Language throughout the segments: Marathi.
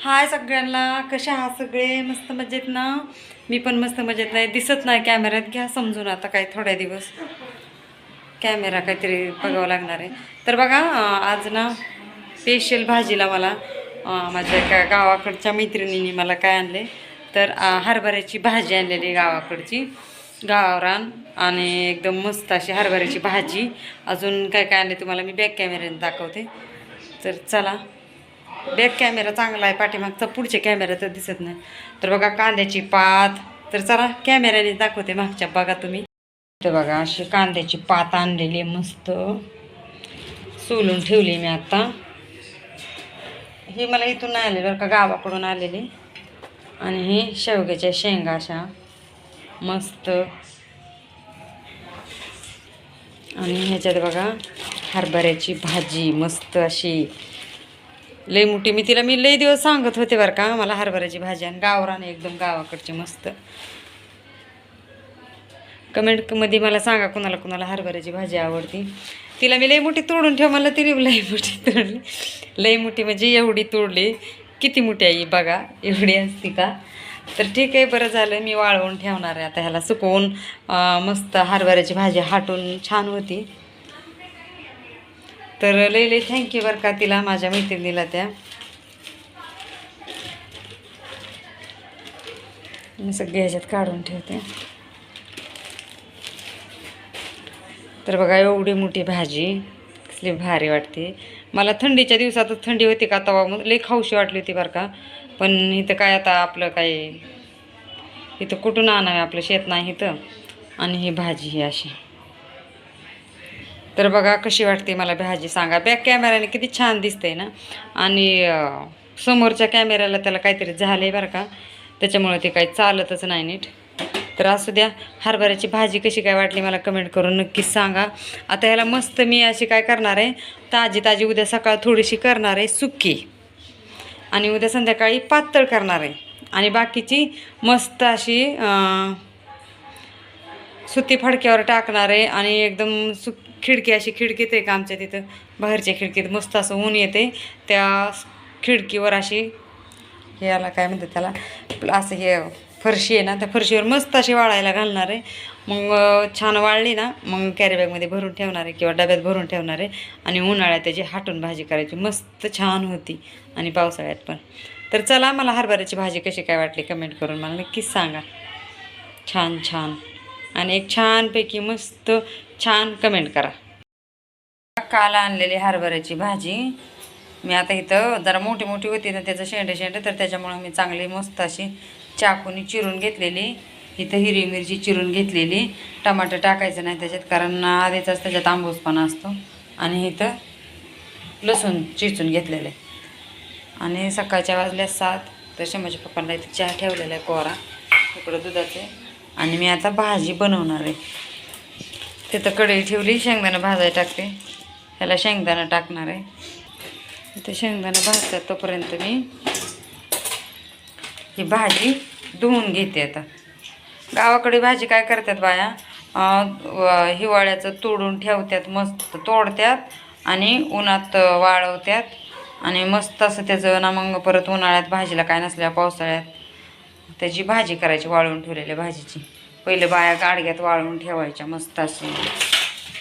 हाय सगळ्यांना कशा आहात सगळे? मस्त मजेत ना? मी पण मस्त मजेत नाही. दिसत नाही कॅमेऱ्यात. घ्या समजून आता काय थोड्या दिवस. कॅमेरा काहीतरी बघावं लागणार आहे. तर बघा आज ना स्पेशल भाजीला मला माझ्या एका गावाकडच्या मैत्रिणींनी मला काय आणले? तर हरभऱ्याची भाजी आणलेली गावाकडची. गावरान आणि एकदम मस्त अशी हरभऱ्याची भाजी. अजून काय काय आणले तुम्हाला मी बॅक कॅमेऱ्याने दाखवते. तर चला बॅक कॅमेरा चांगला आहे पाठीमागचा पुढचे कॅमेरा तर दिसत नाही. तर बघा कांद्याची पात. तर चला कॅमेऱ्याने दाखवते मागच्या बघा तुम्ही. तर बघा अशी कांद्याची पात आणलेली मस्त. सोलून ठेवली मी आता. ही मला इथून नाही आलेली बरं का गावाकडून आलेली. आणि हे शेवग्याच्या शेंगा अशा. मस्त. आणि ह्याच्यात बघा हरभऱ्याची भाजी मस्त अशी. लई मोठी. मी तिला मी लई दिवस सांगत होते बरं का मला हरभऱ्याची भाजी आणि गावरान एकदम गावाकडची मस्त. कमेंटमध्ये मला सांगा कुणाला कुणाला हरभऱ्याची भाजी आवडती. तिला मी लई मोठी तोडून ठेव मला तिने लई मोठी तोडली. लई मोठी म्हणजे एवढी तोडली. किती मोठी आई बघा एवढी असती का? तर ठीक आहे बरं झालं मी वाळवून ठेवणार आहे. आता ह्याला सुकवून मस्त हरभऱ्याची भाजी हाटून छान होती. तर लई लई थँक्यू बरं का तिला माझ्या मैत्रिणीला त्या. मी सगळे ह्याच्यात काढून ठेवते. तर बघा एवढी मोठी भाजी कसली भारी वाटते. मला थंडीच्या दिवसातच थंडी होती का तवा मग लई खाऊशी वाटली होती बरं का. पण इथं काय आता आपलं काय इथं कुठून आणावं आपलं शेत नाही इथं. आणि ही भाजी ही अशी. तर बघा कशी वाटते मला भाजी. सांगा बॅक कॅमेऱ्याने किती छान दिसते ना. आणि समोरच्या कॅमेऱ्याला त्याला काहीतरी झालं आहे बरं का. त्याच्यामुळे ते काही चालतच नाही नीट. तर असू द्या हरभऱ्याची भाजी कशी काय वाटली मला कमेंट करून नक्कीच सांगा. आता ह्याला मस्त मी अशी काय करणार आहे ताजी ताजी उद्या सकाळ थोडीशी करणार आहे सुकी. आणि उद्या संध्याकाळी पातळ करणार आहे. आणि बाकीची मस्त अशी सुती फडक्यावर टाकणार आहे. आणि एकदम सु खिडकी अशी खिडकीत आहे का आमच्या तिथं बाहेरच्या खिडकीत मस्त असं ऊन येते. त्या खिडकीवर अशी हे याला काय म्हणतात त्याला असं हे फरशी आहे ना त्या फरशीवर मस्त अशी वाळायला घालणार आहे. मग छान वाळली ना मग कॅरीबॅगमध्ये भरून ठेवणार आहे किंवा डब्यात भरून ठेवणार आहे आणि उन्हाळ्यात त्याची हाटून भाजी करायची. मस्त छान होती आणि पावसाळ्यात पण. तर चला मला हरभऱ्याची भाजी कशी काय वाटली कमेंट करून मला नक्कीच सांगा. छान छान. आणि एक छानपैकी मस्त छान कमेंट करा. काल आणलेली हरभऱ्याची भाजी मी आता इथं जरा मोठी मोठी होती ना त्याचं शेंडे शेंडे तर त्याच्यामुळं मी चांगली मस्त अशी चाकूनी चिरून घेतलेली. इथं हिरवी मिरची चिरून घेतलेली. टमाटर टाकायचं नाही त्याच्यात कारण आधीचाच त्याच्यात आंबूसपणा असतो. आणि इथं लसूण चिचून घेतलेले आणि सकाळच्या वाजल्या सात तर शंभरच्या पप्पांना इथं चहा ठेवलेला आहे कोरा. इकडं दुधाचे आणि मी आता भाजी बनवणार आहे. तिथं कढई ठेवली शेंगदाणा भाजायला टाकते. ह्याला शेंगदाणा टाकणार आहे. ते शेंगदाणा भाजतात तोपर्यंत मी. ही भाजी धुवून घेते आता. गावाकडे भाजी काय करतात बाया? हिवाळ्याचं तोडून ठेवतात मस्त तोडतात आणि उन्हात वाळवतात. आणि मस्त असं त्याचं ना मग परत उन्हाळ्यात भाजीला काय नसल्या पावसाळ्यात त्याची भाजी करायची वाळवून ठेवलेल्या भाजीची. पहिले बाया गाडग्यात वाळवून ठेवायच्या मस्त अशी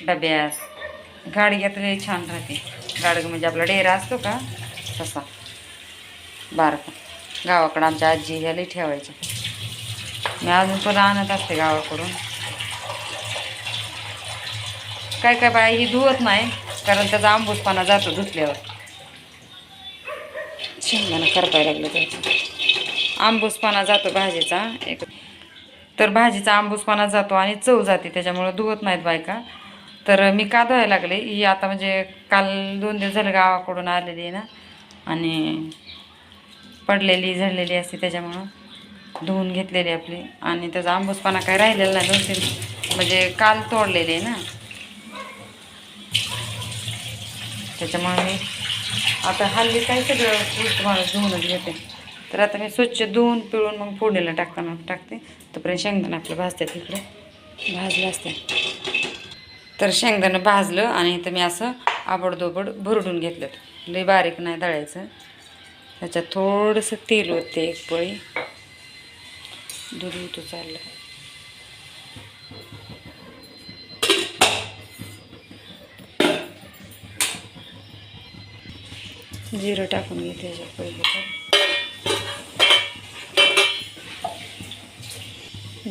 डब्यात. गाडग्यात लई छान राहते. गाडगं म्हणजे आपला डेरा असतो का? तसा. बारका. गावाकडं आमच्या आजी ह्या लई ठेवायच्या. मी अजून पण आणत असते गावाकडून. काय काय बाया ही धुवत नाही कारण त्याचा आंबूसपाना जातो धुतल्यावर. शेंगदाणा करपायला लागलं त्याचं. आंबूसपाना जातो भाजीचा. एक तर भाजीचा आंबूसपाना जातो आणि चव जाते त्याच्यामुळं धुवत नाहीत बायका. तर मी का धुवायला लागले? ही आता म्हणजे काल दोन दिवस झाले गावाकडून आलेली आहे ना. आणि पडलेली झडलेली असते त्याच्यामुळं धुवून घेतलेली आपली. आणि त्याचा आंबूसपाना काय राहिलेला नाही दोन तीन म्हणजे काल तोडलेली आहे ना. त्याच्यामुळे मी आता हल्ली काही सगळं माणूस धुवूनच घेते. तर आता मी स्वच्छ धुवून पिळून मग फोडणीला टाकताना टाकते. तोपर्यंत शेंगदाणा आपलं भाजतात इकडे. भाजलं असते. तर शेंगदाणं भाजलं आणि इथं मी असं आबडदोबड भरडून घेतलं. लई बारीक नाही दळायचं. त्याच्यात थोडंसं तेल होते एक पळी. दूध उतू चाललं. जिरं टाकून घेते त्याच्यात पहिले तर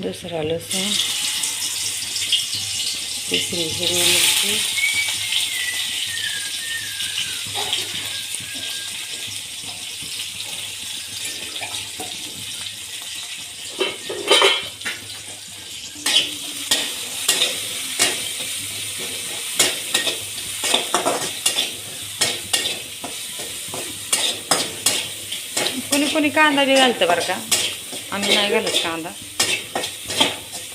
दुसरा लसूण तिसरी हिरवी मिरची कोणी कोणी कांदा बी घालतं बरं का? आम्ही नाही घालत कांदा.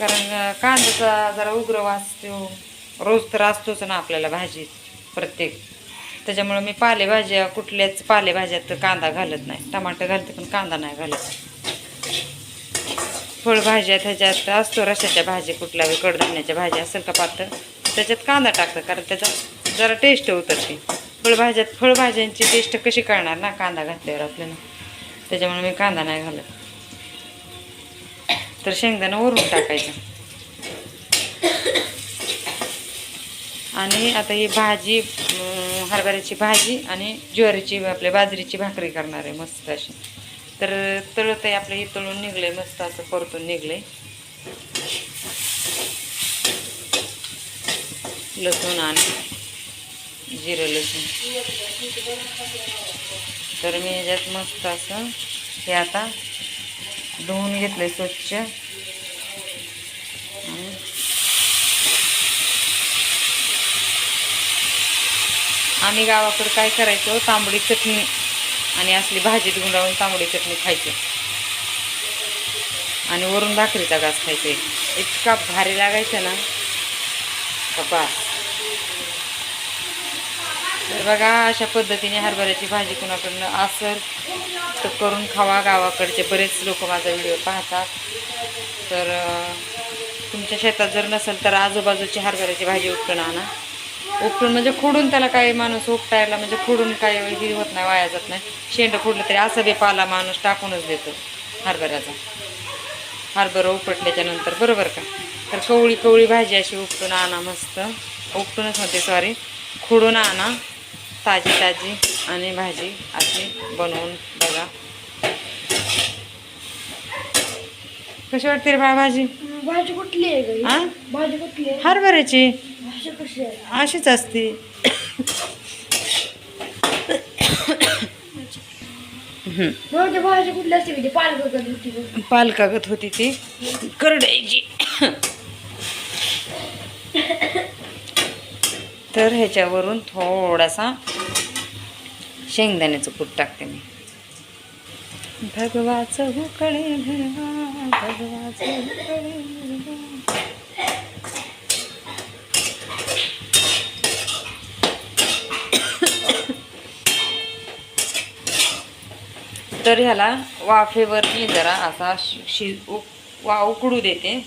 कारण कांद्याचा जरा उग्र वास तो रोज तर असतोच ना आपल्याला भाजी प्रत्येक. त्याच्यामुळं मी पालेभाज्या कुठल्याच पालेभाज्यात तर कांदा घालत नाही. टमाटर घालते पण कांदा नाही घालत. फळभाज्या त्याच्यात असतो रशाच्या भाजी कुठल्या कडधान्याच्या भाज्या असेल का पातळ त्याच्यात कांदा टाकतं कारण त्याचा जरा टेस्ट होतं ते. फळभाज्यात फळभाज्यांची टेस्ट कशी कळणार ना कांदा घातल्यावर आपल्याला? त्याच्यामुळे मी कांदा नाही घालत. तर शेंगदाणा वरून टाकायचं. आणि आता ही भाजी हरभऱ्याची भाजी आणि ज्वारीची आपल्या बाजरीची भाकरी करणार आहे मस्त अशी. तर तळत आहे आपलं हे तळून निघले मस्त असं परतून निघले लसूण आणि जिरं लसूण. तर मी ह्याच्यात मस्त असं हे आता धुवून घेतलंय स्वच्छ. आम्ही गावाकडे काय करायचो? तांबडी चटणी आणि असली भाजीत गुंडाळून तांबडी चटणी खायची. आणि वरून भाकरीचा घास खायचे. इतका भारी लागायचा ना. कपा तर बघा अशा पद्धतीने हरभऱ्याची भाजी कुणाकडनं? असर तर करून खावा गावाकडचे बरेच लोक माझा व्हिडिओ पाहतात. तर तुमच्या शेतात जर नसेल तर आजूबाजूची हरभऱ्याची भाजी उपटून आणा. उपटून म्हणजे खोडून त्याला काही माणूस उपटायला म्हणजे खोडून काही हे होत नाही वाया जात नाही. शेंड खोडलं तरी असं बी पाला माणूस टाकूनच देतो हरभऱ्याचा. हरभरा उपटल्याच्या नंतर बरोबर का? तर कवळी कवळी भाजी अशी उपटून आणा मस्त. उपटूनच म्हणते सॉरी खोडून आणा ताजी ताजी. आणि भाजी अशी बनवून बघा. कशी वाटते रे बा भाजी? भाजी कुठली आहे? हा भाजी कुठली आहे? हरभऱ्याची. अशीच असते. भाजी कुठली असते म्हणजे. पालकागत होती ती. करडायची तर ह्याच्यावरून थोडासा शेंगदाण्याचं कूट टाकते मी. भगवाचं हुकळे भरवा भगवाचं भरवा. तर ह्याला वाफेवरती जरा असा शि शि उक- वा उकडू देते.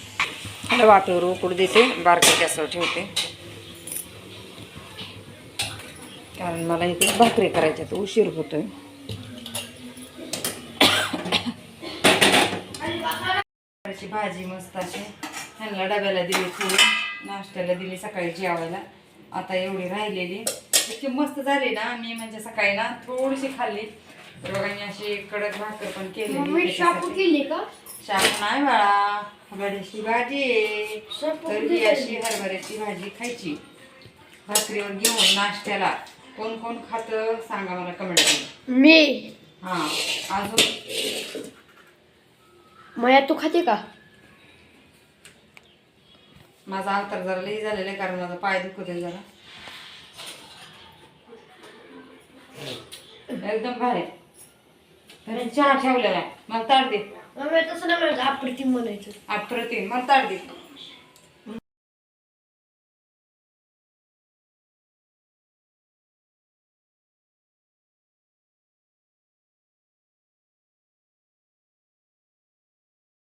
ह्याला वाफेवर उकडू देते. बारक्या गॅसवर ठेवते. कारण मला इथे भाकरी करायच्या तर उशीर होतोय. भाजी मस्त अशी. ह्यांना डब्याला दिली थोडी नाश्त्याला दिली सकाळी जेवायला. आता एवढी राहिलेली. इतकी मस्त झाली ना मी म्हणजे सकाळी ना थोडीशी खाल्ली. रोगांनी अशी कडक भाकर पण केली शापू केली का? शाप नाही बाळा. हरभऱ्याची भाजी तर ही अशी हरभऱ्याची भाजी खायची. भाकरीवर घेऊन नाश्त्याला. कोण कोण खातं सांगा मला कमेंट मी? हा अजून? मया तू खाते का? माझा अवतार जरा लई झालेला आहे कारण माझा पाय दुखत आहे जरा. एकदम भारी. तर चहा ठेवलेला आहे. मला ताट दे. तसं नाही म्हणायचं अप्रतिम म्हणायचं. अप्रतिम मला ताट दे.